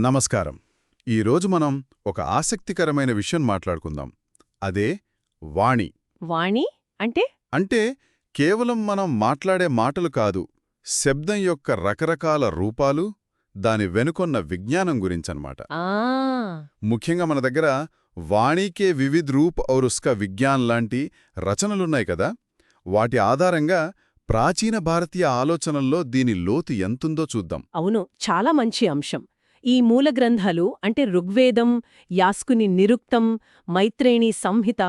నమస్కారం. ఈరోజు మనం ఒక ఆసక్తికరమైన విషయం మాట్లాడుకుందాం. అదే వాణి. వాణి? అంటే? అంటే కేవలం మనం మాట్లాడే మాటలు కాదు శబ్దం యొక్క రకరకాల రూపాలు దాని వెనుకొన్న విజ్ఞానం గురించన్నమాట. ఆ! ముఖ్యంగా మన దగ్గర వాణికే వివిధ్ రూప్ ఔర్ ఉస్కా విజ్ఞాన్ లాంటి రచనలున్నాయి కదా. వాటి ఆధారంగా ప్రాచీన భారతీయ ఆలోచనల్లో దీని లోతు ఎంతుందో చూద్దాం. అవును చాలా మంచి అంశం. ఈ మూల గ్రంథాలు అంటే ఋగ్వేదం యాస్కుని నిరుక్తం మైత్రేణి సంహిత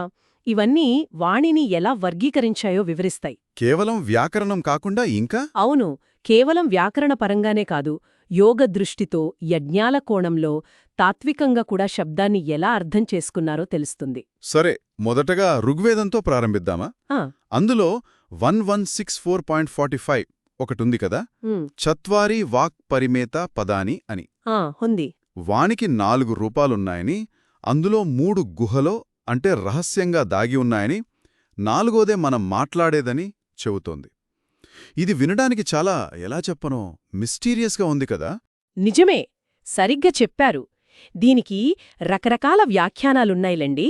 ఇవన్నీ వాణిని ఎలా వర్గీకరించాయో వివరిస్తాయి. కేవలం వ్యాకరణం కాకుండా ఇంకా? అవును కేవలం వ్యాకరణ పరంగానే కాదు యోగ దృష్టితో యజ్ఞాల కోణంలో తాత్వికంగా కూడా శబ్దాన్ని ఎలా అర్థం చేసుకున్నారో తెలుస్తుంది. సరే మొదటగా ఋగ్వేదంతో ప్రారంభిద్దామా? అందులో one one six four point forty five ఒకటుంది కదా? చత్వారి వాక్ పరిమేత పదాని అని. ఉంది. వానికి నాలుగు రూపాలున్నాయని అందులో మూడు గుహలో అంటే రహస్యంగా దాగి ఉన్నాయని నాలుగోదే మనం మాట్లాడేదని చెబుతోంది. ఇది వినడానికి చాలా ఎలా చెప్పనో మిస్టీరియస్గా ఉంది కదా. నిజమే సరిగ్గా చెప్పారు. దీనికి రకరకాల వ్యాఖ్యానాలున్నాయిలెండి.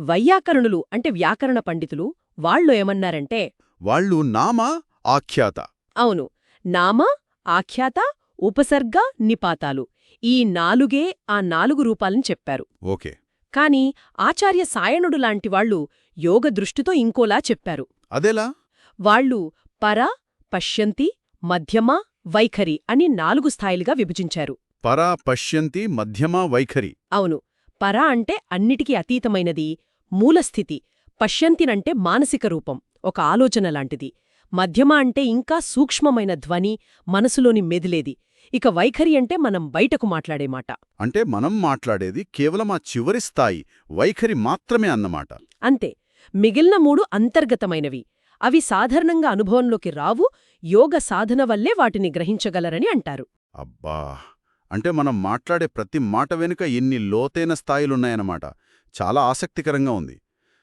వైయాకరణులు అంటే వ్యాకరణ పండితులు వాళ్ళు ఏమన్నారంటే వాళ్ళు నామా ఆఖ్యాత. అవును. నామ ఆఖ్యాత ఉపసర్గ నిపాతాలు. ఈ నాలుగే ఆ నాలుగు రూపాలని చెప్పారు. ఓకే. కాని ఆచార్య సాయణుడు లాంటి వాళ్ళు యోగ దృష్టితో ఇంకోలా చెప్పారు. అదెలా? వాళ్ళు పర పశ్యంతి మధ్యమ వైఖరి అని నాలుగు స్థాయిలుగా విభజించారు. పరా పశ్యంతి మధ్యమా వైఖరి. అవును. పర అంటే అన్నిటికీ అతీతమైనది మూలస్థితి పశ్యంతినంటే మానసిక రూపం ఒక ఆలోచన లాంటిది. మధ్యమ అంటే ఇంకా సూక్ష్మమైన ధ్వని మనసులోని మెదిలేది. ఇక వైఖరి అంటే మనం బయటకు మాట్లాడే మాట. అంటే మనం మాట్లాడేది కేవలం ఆ చివరి స్థాయి వైఖరి మాత్రమే అన్నమాట. అంతే. మిగిలిన మూడు అంతర్గతమైనవి. అవి సాధారణంగా అనుభవంలోకి రావు యోగ సాధన వల్లే వాటిని గ్రహించగలరని అంటారు. అబ్బా! అంటే మనం మాట్లాడే ప్రతి మాట వెనుక ఎన్ని లోతైన స్థాయిలున్నాయన్నమాట. చాలా ఆసక్తికరంగా ఉంది.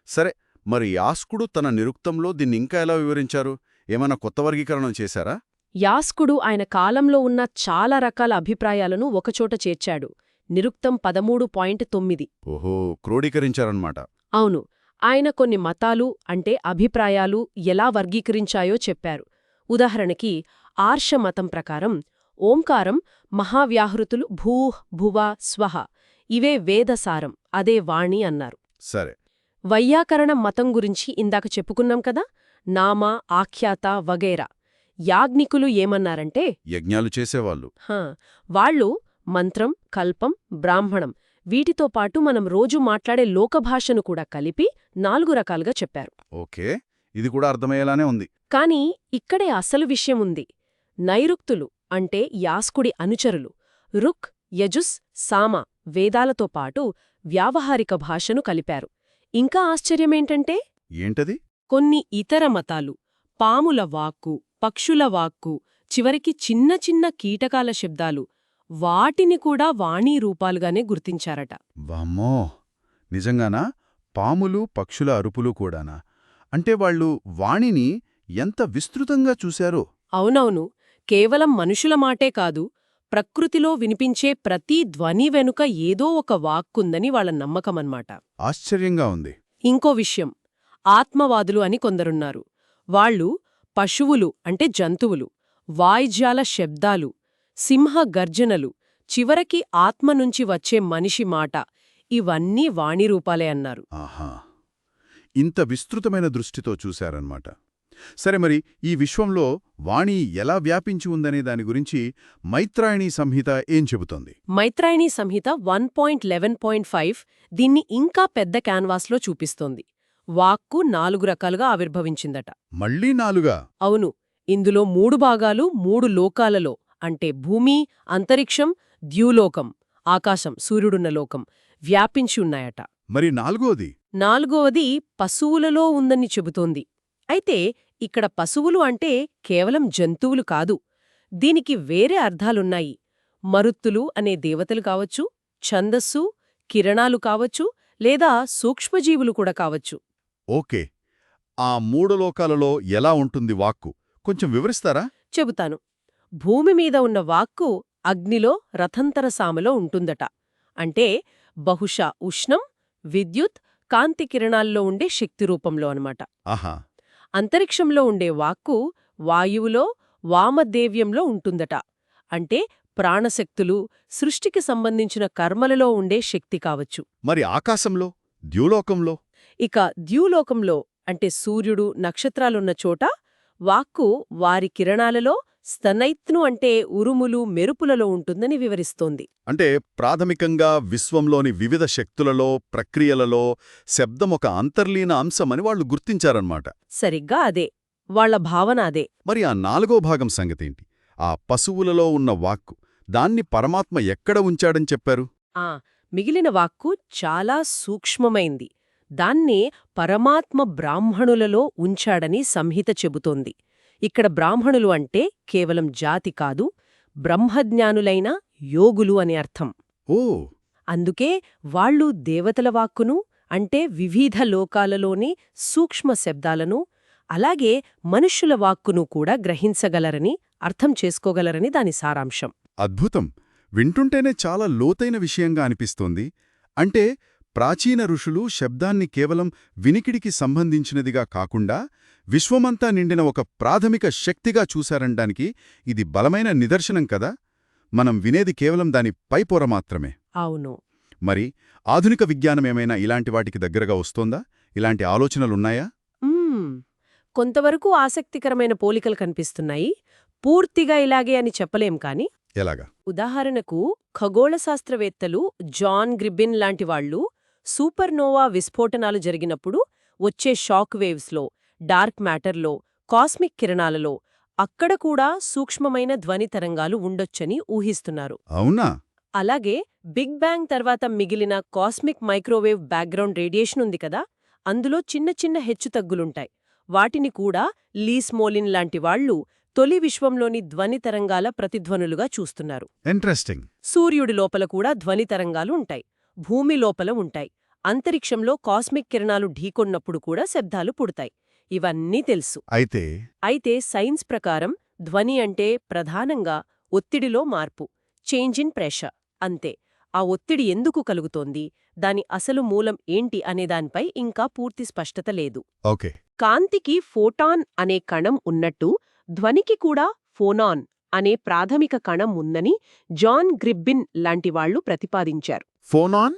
సరే మరి యాస్కుడు తన నిరుక్తంలో దీన్ని ఇంకా ఎలా వివరించారు? ఏమైనా కొత్త వర్గీకరణం చేశారా? యాస్కుడు ఆయన కాలంలో ఉన్న చాలా రకాల అభిప్రాయాలను ఒకచోట చేర్చాడు. నిరుక్తం పదమూడు పాయింట్ తొమ్మిది. ఓహో క్రోడీకరించారన్నమాట. అవును. ఆయన కొన్ని మతాలు అంటే అభిప్రాయాలు ఎలా వర్గీకరించాయో చెప్పారు. ఉదాహరణకి ఆర్ష మతం ప్రకారం ఓంకారం మహావ్యాహృతులు భూహ్ భువ స్వహ. ఇవే వేదసారం అదే వాణి అన్నారు. సరే. వైయాకరణ మతం గురించి ఇందాక చెప్పుకున్నాం కదా? నామ ఆఖ్యాత వగైరా. యాజ్ఞికులు ఏమన్నారంటే యజ్ఞాలు చేసేవాళ్ళు. హా, వాళ్ళు మంత్రం కల్పం బ్రాహ్మణం వీటితో పాటు మనం రోజు మాట్లాడే లోకభాషను కూడా కలిపి నాలుగు రకాలుగా చెప్పారు. ఓకే ఇది కూడా అర్థమయ్యేలానే ఉంది. కాని ఇక్కడే అసలు విషయం ఉంది. నైరుక్తులు అంటే యాస్కుడి అనుచరులు రుక్ యజుస్ సామ వేదాలతో పాటు వ్యావహారిక భాషను కలిపారు. ఇంకా ఆశ్చర్యమేంటంటే ఏంటది? కొన్ని ఇతర మతాలు పాముల వాక్కు పక్షుల వాక్కు చివరికి చిన్న చిన్న కీటకాల శబ్దాలు వాటిని కూడా వాణీ రూపాలుగానే గుర్తించారట. వామ్మో! నిజంగానా? పాములు పక్షుల అరుపులు కూడానా? అంటే వాళ్ళు వాణిని ఎంత విస్తృతంగా చూశారో! అవునవును. కేవలం మనుషుల మాటే కాదు ప్రకృతిలో వినిపించే ప్రతి ధ్వని వెనుక ఏదో ఒక వాక్కుందని వాళ్ళ నమ్మకమన్మాట. ఆశ్చర్యంగా ఉంది. ఇంకో విషయం ఆత్మవాదులు అని కొందరున్నారు. వాళ్ళు పశువులు అంటే జంతువులు వాయిద్యాల శబ్దాలు సింహ గర్జనలు చివరికి ఆత్మ నుంచి వచ్చే మనిషి మాట ఇవన్నీ వాణి రూపాలే అన్నారు. ఆహా! ఇంత విస్తృతమైన దృష్టితో చూశారన్నమాట. సరే మరి ఈ విశ్వంలో వాణి ఎలా వ్యాపించి ఉందనే దాని గురించి మైత్రాయణీ సంహిత ఏం చెబుతోంది? Maitrayani Samhita one point eleven point five దీన్ని ఇంకా పెద్ద క్యాన్వాస్లో చూపిస్తోంది. వాక్కు నాలుగు రకాలుగా ఆవిర్భవించిందట. మళ్ళీ నాలుగా? అవును. ఇందులో మూడు భాగాలు మూడు లోకాలలో అంటే భూమి అంతరిక్షం ద్యూలోకం ఆకాశం సూర్యుడున్న లోకం వ్యాపించి ఉన్నాయట. మరి నాలుగోది? నాలుగవది పశువులలో ఉందని చెబుతోంది. అయితే ఇక్కడ పశువులు అంటే కేవలం జంతువులు కాదు. దీనికి వేరే అర్థాలున్నాయి. మరుత్తులు అనే దేవతలు కావచ్చు ఛందస్సు కిరణాలు కావచ్చు లేదా సూక్ష్మజీవులు కూడా కావచ్చు. ఓకే. ఆ మూడు లోకాలలో ఎలా ఉంటుంది వాక్కు? కొంచెం వివరిస్తారా? చెబుతాను. భూమి మీద ఉన్న వాక్కు అగ్నిలో రథంతర సామలో ఉంటుందట. అంటే బహుశా ఉష్ణం విద్యుత్ కాంతి కిరణాల్లో ఉండే శక్తి రూపంలో అన్నమాట. ఆహా. అంతరిక్షంలో ఉండే వాక్కు వాయువులో వామదేవ్యంలో ఉంటుందట. అంటే ప్రాణశక్తులు సృష్టికి సంబంధించిన కర్మలలో ఉండే శక్తి కావచ్చు. మరి ఆకాశంలో? ద్యూలోకంలో? ఇక ద్యూలోకంలో అంటే సూర్యుడు నక్షత్రాలున్న చోట వాక్కు వారి కిరణాలలో స్తనైత్ను అంటే ఉరుములు మెరుపులలో ఉంటుందని వివరిస్తోంది. అంటే ప్రాథమికంగా విశ్వంలోని వివిధ శక్తులలో ప్రక్రియలలో శబ్దం ఒక అంతర్లీన అంశమని వాళ్ళు గుర్తించారన్నమాట. సరిగ్గా అదే. వాళ్ళ భావన అదే. మరి ఆ నాలుగో భాగం సంగతేంటి? ఆ పశువులలో ఉన్న వాక్కు దాన్ని పరమాత్మ ఎక్కడ ఉంచాడని చెప్పారు? ఆ మిగిలిన వాక్కు చాలా సూక్ష్మమైంది. దాన్నే పరమాత్మ బ్రాహ్మణులలో ఉంచాడని సంహిత చెబుతోంది. ఇక్కడ బ్రాహ్మణులు అంటే కేవలం జాతి కాదు బ్రహ్మజ్ఞానులైన యోగులు అని అర్థం. ఓ! అందుకే వాళ్ళు దేవతల వాక్కును అంటే వివిధ లోకాలలోని సూక్ష్మ శబ్దాలను అలాగే మనుష్యుల వాక్కును కూడా గ్రహించగలరని అర్థం చేసుకోగలరని దాని సారాంశం. అద్భుతం! వింటుంటేనే చాలా లోతైన విషయంగా అనిపిస్తోంది. అంటే ప్రాచీన ఋషులు శబ్దాన్ని కేవలం వినికిడికి సంబంధించినదిగా కాకుండా విశ్వమంతా నిండిన ఒక ప్రాథమిక శక్తిగా చూశారనడానికి ఇది బలమైన నిదర్శనం కదా? మనం వినేది కేవలం దాని పైపొర మాత్రమే. అవును. మరి ఆధునిక విజ్ఞానమేమైనా ఇలాంటి వాటికి దగ్గరగా వస్తోందా? ఇలాంటి ఆలోచనలున్నాయా. కొంతవరకు ఆసక్తికరమైన పోలికలు కనిపిస్తున్నాయి. పూర్తిగా ఇలాగే అని చెప్పలేం కాని ఎలాగా? ఉదాహరణకు ఖగోళ శాస్త్రవేత్తలు జాన్ గ్రిబిన్ లాంటి వాళ్ళు సూపర్నోవా విస్ఫోటనాలు జరిగినప్పుడు వచ్చే షాక్ వేవ్స్లో డార్క్ మ్యాటర్లో కాస్మిక్ కిరణాలలో అక్కడ కూడా సూక్ష్మమైన ధ్వని తరంగాలు ఉండొచ్చని ఊహిస్తున్నారు. అవునా? అలాగే బిగ్ బ్యాంగ్ తర్వాత మిగిలిన కాస్మిక్ మైక్రోవేవ్ బ్యాక్గ్రౌండ్ రేడియేషన్ ఉంది కదా అందులో చిన్న చిన్న హెచ్చుతగ్గులుంటాయి వాటిని కూడా లీస్ మోలిన్ లాంటి వాళ్ళు తొలి విశ్వంలోని ధ్వని తరంగాల ప్రతిధ్వనులుగా చూస్తున్నారు. ఇంట్రెస్టింగ్. సూర్యుడి లోపల కూడా ధ్వని తరంగాలు ఉంటాయి. భూమి లోపల ఉంటాయి. అంతరిక్షంలో కాస్మిక్ కిరణాలు ఢీకొన్నప్పుడు కూడా శబ్దాలు పుడతాయి. ఇవన్నీ తెలుసు. అయితే అయితే సైన్స్ ప్రకారం ధ్వని అంటే ప్రధానంగా ఒత్తిడిలో మార్పు చేంజ్ ఇన్ ప్రెషర్. అంతే. ఆ ఒత్తిడి ఎందుకు కలుగుతోంది? దాని అసలు మూలం ఏంటి అనేదానిపై ఇంకా పూర్తి స్పష్టత లేదు. కాంతికి ఫోటాన్ అనే కణం ఉన్నట్టు ధ్వనికి కూడా ఫోనాన్ అనే ప్రాథమిక కణం ఉందని జాన్ గ్రిబ్బిన్ లాంటివాళ్ళు ప్రతిపాదించారు. ఫోనాన్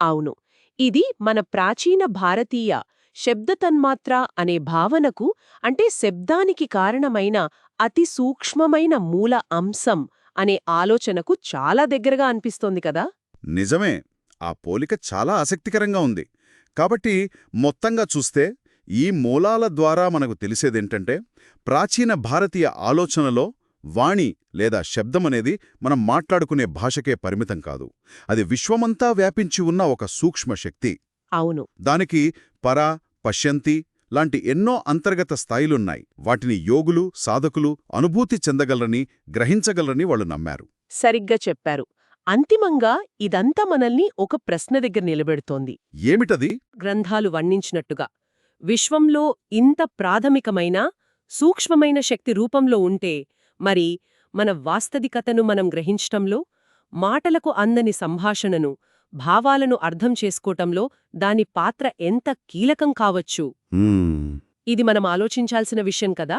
అవును. ఇది మన ప్రాచీన భారతీయ శబ్దతన్మాత్ర అనే భావనకు అంటే శబ్దానికి కారణమైన అతి సూక్ష్మమైన మూల అంశం అనే ఆలోచనకు చాలా దగ్గరగా అనిపిస్తోంది కదా? నిజమే. ఆ పోలిక చాలా ఆసక్తికరంగా ఉంది. కాబట్టి మొత్తంగా చూస్తే ఈ మూలాల ద్వారా మనకు తెలిసేదేంటంటే ప్రాచీన భారతీయ ఆలోచనలో వాణి లేదా శబ్దమనేది మనం మాట్లాడుకునే భాషకే పరిమితం కాదు. అది విశ్వమంతా వ్యాపించి ఉన్న ఒక సూక్ష్మ శక్తి. అవును. దానికి పర పశ్యంతి లాంటి ఎన్నో అంతర్గత స్థాయిలున్నాయి. వాటిని యోగులు సాధకులు అనుభూతి చెందగలరని గ్రహించగలరని వాళ్ళు నమ్మారు. సరిగ్గా చెప్పారు. అంతిమంగా ఇదంతా మనల్ని ఒక ప్రశ్న దగ్గర నిలబెడుతోంది. ఏమిటది? గ్రంథాలు వర్ణించినట్టుగా విశ్వంలో ఇంత ప్రాథమికమైన సూక్ష్మమైన శక్తి రూపంలో ఉంటే మరి మన వాస్తవికతను మనం గ్రహించటంలో మాటలకు అందని సంభాషణను భావాలను అర్థం చేసుకోటంలో దాని పాత్ర ఎంత కీలకం కావచ్చు. ఇది మనం ఆలోచించాల్సిన విషయం కదా